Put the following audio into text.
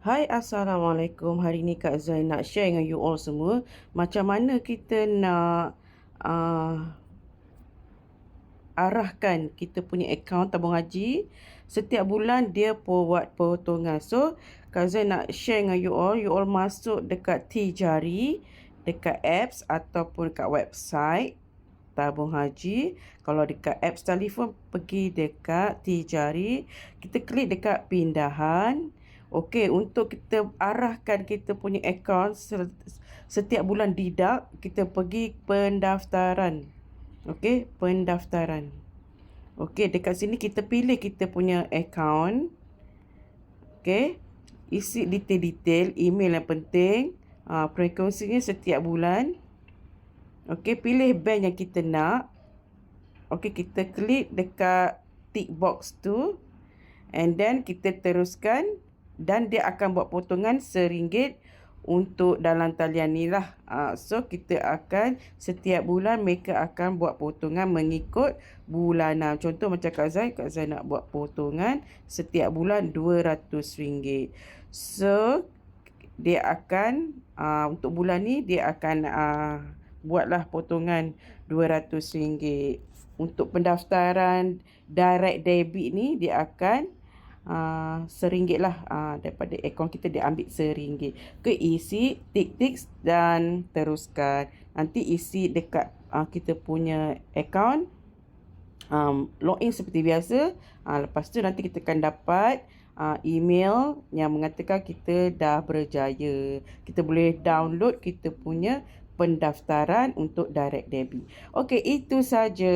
Hai Assalamualaikum Hari ni Kak Zai nak share dengan you all semua Macam mana kita nak uh, Arahkan kita punya akaun tabung haji Setiap bulan dia buat potongan So Kak Zai nak share dengan you all You all masuk dekat Tijari Dekat apps ataupun dekat website tabung haji. Kalau dekat apps telefon, pergi dekat Tijari. Kita klik dekat pindahan. Okey, untuk kita arahkan kita punya akaun setiap bulan didak, kita pergi pendaftaran. Okey, pendaftaran. Okey, dekat sini kita pilih kita punya akaun. Okey, isi detail-detail email yang penting. Uh, frekuensinya setiap bulan. Okey, pilih bank yang kita nak. Okey, kita klik dekat tick box tu. And then kita teruskan dan dia akan buat potongan seringgit untuk dalam talian ni lah. Uh, so kita akan setiap bulan mereka akan buat potongan mengikut bulanan. Contoh macam Kak Zai, Kak Zai nak buat potongan setiap bulan RM200. So dia akan uh, untuk bulan ni dia akan uh, buatlah potongan RM200. Untuk pendaftaran direct debit ni dia akan uh, seringgit lah uh, daripada akaun kita dia ambil seringgit ke isi tik-tik dan teruskan nanti isi dekat uh, kita punya akaun um, login seperti biasa uh, lepas tu nanti kita akan dapat uh, email yang mengatakan kita dah berjaya kita boleh download kita punya pendaftaran untuk direct debit. Okey, itu saja.